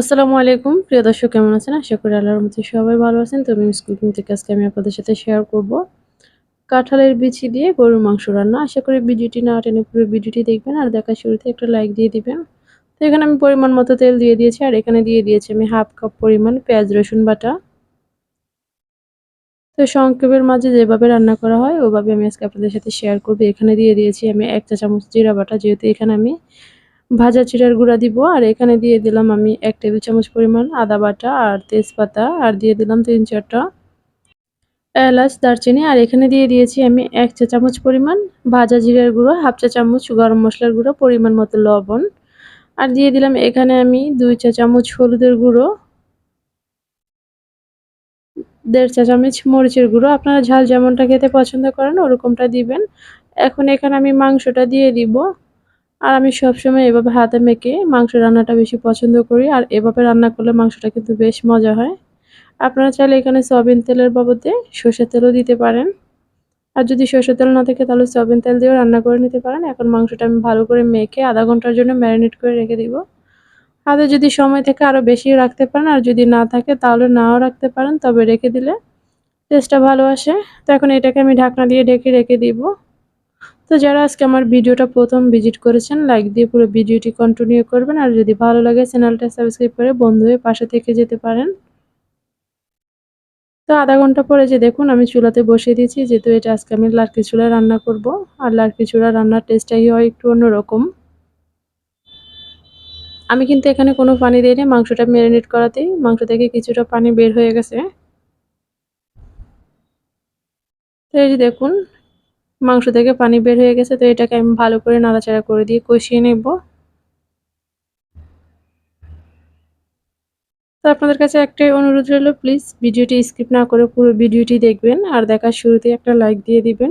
আসসালামু আলাইকুম। প্রিয় দর্শক, কেমন আছেন? আশা করি আল্লাহর মধ্যে সবাই ভালো আছেন। তো আমি স্কুল থেকে আজকে আমি আপনাদের সাথে শেয়ার করব কাঁঠালের বিচি দিয়ে গরুর মাংস রান্না। আশা করি ভিডিওটি না টেনে পুরো ভিডিওটি দেখবেন আর দেখার শুরুতে একটা লাইক দিয়ে দিবেন। তো এখানে আমি পরিমাণ মতো তেল দিয়ে দিয়েছি আর এখানে দিয়ে দিয়েছি আমি হাফ কাপ পরিমাণ পেঁয়াজ, রসুন বাটা। তো সংক্ষেপের মাঝে যেভাবে রান্না করা হয়, ওভাবে আমি আজকে আপনাদের সাথে শেয়ার করব। এখানে দিয়ে দিয়েছি আমি এক চা চামচ জিরা বাটা, যেহেতু এখানে আমি ভাজা চিরার গুঁড়া দিব, আর এখানে দিয়ে দিলাম আমি এক টেবিল চামচ পরিমাণ আদা বাটা আর তেজপাতা, আর দিয়ে দিলাম তিন চারটা এলাচ, দারচিনি, আর এখানে দিয়ে দিয়েছি আমি এক চা চামচ পরিমাণ ভাজা জিরার গুঁড়ো, হাফ চা চামচ গরম মশলার গুঁড়ো, পরিমাণ মতো লবণ, আর দিয়ে দিলাম এখানে আমি দুই চা চামচ হলুদের গুঁড়ো, দেড় চা চামচ মরিচের গুঁড়ো, আপনারা ঝাল যেমনটা খেতে পছন্দ করেন ওরকমটা দিবেন। এখন এখানে আমি মাংসটা দিয়ে দিব। আর আমি সবসময় এভাবে হাতে মেখে মাংস রান্নাটা বেশি পছন্দ করি, আর এভাবে রান্না করলে মাংসটা কিন্তু বেশ মজা হয়। আপনারা চাইলে এখানে সয়াবিন তেলের বাবদে সর্ষের তেলও দিতে পারেন। আর যদি সর্ষের তেল না থাকে, তাহলে সয়াবিন তেল দিয়েও রান্না করে নিতে পারেন। এখন মাংসটা আমি ভালো করে মেখে আধা ঘণ্টার জন্য ম্যারিনেট করে রেখে দিব। হাতে যদি সময় থেকে আরও বেশি রাখতে পারেন, আর যদি না থাকে তাহলে নাও রাখতে পারেন। তবে রেখে দিলে টেস্টটা ভালো আসে। তো এখন এটাকে আমি ঢাকনা দিয়ে ঢেকে রেখে দিব। তো যারা আজকে আমার ভিডিওটা প্রথম ভিজিট করেছেন লাইক দিয়ে পুরো ভিডিওটি কন্টিনিউ করবেন। আর যদি ভালো লাগে চ্যানেলটা সাবস্ক্রাইব করে বন্ধু হয়ে পাশে থেকে যেতে পারেন। তো আধা ঘণ্টা পরে যে দেখুন, আমি চুলাতে বসিয়ে দিয়েছি। যেহেতু এটা আজকে আমি লার্কি চুলা রান্না করব। আর লার্কি চুলা রান্নার টেস্টটাই হয় একটু অন্যরকম। আমি কিন্তু এখানে কোনো পানি দিইনি মাংসটা ম্যারিনেট করাতেই। মাংস থেকে কিছুটা পানি বের হয়ে গেছে। তো এই যে দেখুন মাংস থেকে পানি বের হয়ে গেছে, তো এটাকে আমি ভালো করে নাড়াচাড়া করে দিয়ে কষিয়ে নেব। তো আপনাদের কাছে একটাই অনুরোধ রইল, প্লিজ ভিডিওটি স্কিপ না করে পুরো ভিডিওটি দেখবেন আর দেখার শুরুতেই একটা লাইক দিয়ে দিবেন।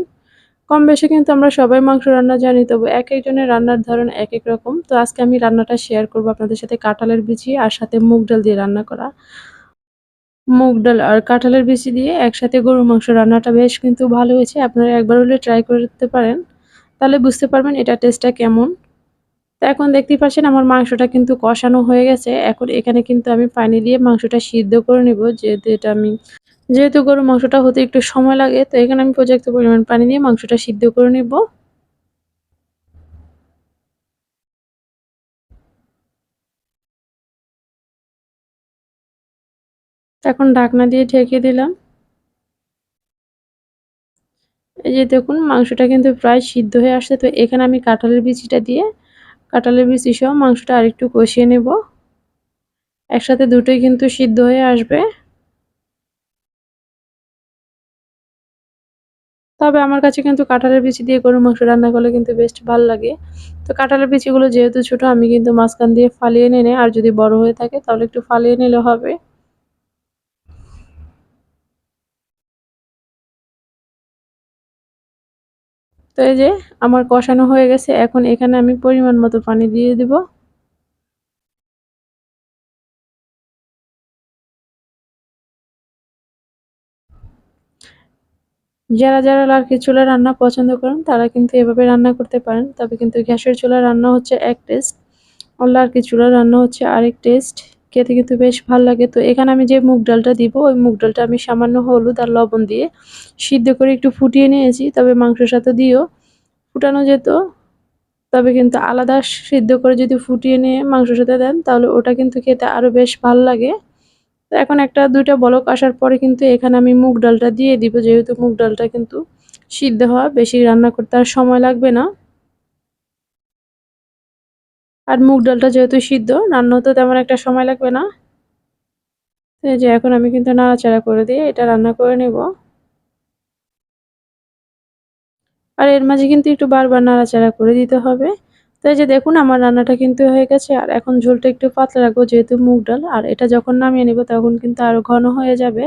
কম বেশি কিন্তু আমরা সবাই মাংস রান্না জানি, তবু এক একজনের রান্নার ধরন এক এক রকম। তো আজকে আমি রান্নাটা শেয়ার করব আপনাদের সাথে কাঁঠালের বিচি আর সাথে মুগ ডাল দিয়ে রান্না করা। মুগ ডাল আর কাঁঠালের বিচি দিয়ে একসাথে গরুর মাংস রান্নাটা বেশ কিন্তু ভালো হয়েছে। আপনারা একবার হলে ট্রাই করতে পারেন। তাহলে বুঝতে পারবেন এটা টেস্টটা কেমন। তো এখন দেখতেই পাচ্ছেন আমার মাংসটা কিন্তু কষানো হয়ে গেছে। এখন এখানে কিন্তু আমি পানি দিয়ে মাংসটা সিদ্ধ করে নিব। যেহেতু এটা আমি, যেহেতু গরুর মাংসটা হতে একটু সময় লাগে, তো এখানে আমি পর্যাপ্ত পরিমাণ পানি দিয়ে মাংসটা সিদ্ধ করে নিব। এখন ঢাকনা দিয়ে ঢেকে দিলাম। এই যে দেখুন, মাংসটা কিন্তু প্রায় সিদ্ধ হয়ে আসছে। তো এখানে আমি কাঁঠালের বিচিটা দিয়ে, কাঁঠালের বিচি সহ মাংসটা আরেকটু কষিয়ে নেব। একসাথে দুটোই কিন্তু সিদ্ধ হয়ে আসবে। তবে আমার কাছে কিন্তু কাঁঠালের বিচি দিয়ে গরুর মাংস রান্না করলে কিন্তু বেস্ট ভালো লাগে। তো কাঁঠালের বিচিগুলো যেহেতু ছোট, আমি কিন্তু মাঝখান দিয়ে ফালিয়ে নিয়ে আর যদি বড় হয়ে থাকে, তাহলে একটু ফালিয়ে নিলে হবে। তো এই যে আমার কষানো হয়ে গেছে, এখন এখানে আমি পরিমাণ মতো পানি দিয়ে দিব। যারা যারা লার্কি চুলা রান্না পছন্দ করেন, তারা কিন্তু এভাবে রান্না করতে পারেন, তবে কিন্তু গ্যাসের চুলা রান্না হচ্ছে এক টেস্ট। আর লার্কি চুলা রান্না হচ্ছে আরেক টেস্ট। খেতে কিন্তু বেশ ভালো লাগে। তো এখানে আমি যে মুগ ডালটা দিব, ওই মুগ ডালটা আমি সামান্য হলুদ আর লবণ দিয়ে সিদ্ধ করে একটু ফুটিয়ে নিয়েছি। তবে মাংসের সাথে দিয়েও ফুটানো যেত, তবে কিন্তু আলাদা সিদ্ধ করে যদি ফুটিয়ে নিয়ে মাংসের সাথে দেন, তাহলে ওটা কিন্তু খেতে আরও বেশ ভালো লাগে। তো এখন একটা দুইটা বলক আসার পরে কিন্তু এখানে আমি মুগ ডালটা দিয়ে দিব, যেহেতু মুগ ডালটা কিন্তু সিদ্ধ হওয়া, বেশি রান্না করতে আর সময় লাগবে না। আর মুগ ডালটা যেহেতু সিদ্ধ রান্না হতে তেমন একটা সময় লাগবে না। এই যে এখন আমি কিন্তু নাড়াচাড়া করে দিয়ে এটা রান্না করে নেব। আর এর মাঝে কিন্তু একটু বারবার নাড়াচাড়া করে দিতে হবে। তো এই যে দেখুন, আমার রান্নাটা কিন্তু হয়ে গেছে। আর এখন ঝোলটা একটু পাতলা রাখব, যেহেতু মুগ ডাল। আর এটা যখন নামিয়ে নেব, তখন কিন্তু আরও ঘন হয়ে যাবে।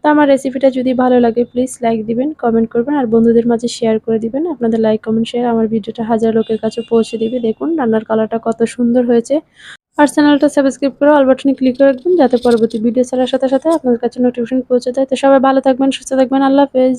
তো আমার রেসিপিটা যদি ভালো লাগে প্লিজ লাইক দিবেন কমেন্ট করবেন। আর বন্ধুদের মাঝে শেয়ার করে দিবেন। আপনাদের লাইক কমেন্ট শেয়ার আমার ভিডিওটা হাজার লোকের কাছে পৌঁছে দিবে। দেখুন, রান্নার কালারটা কত সুন্দর হয়েছে। আর চ্যানেলটা সাবস্ক্রাইব করে অল বাটনে ক্লিক করে রাখবেন, যাতে পরবর্তী ভিডিও ছাড়ার সাথে সাথে আপনাদের কাছে নোটিফিকেশন পৌঁছে দেয় তো সবাই ভালো থাকবেন, সুস্থ থাকবেন। আল্লাহ হাফেজ।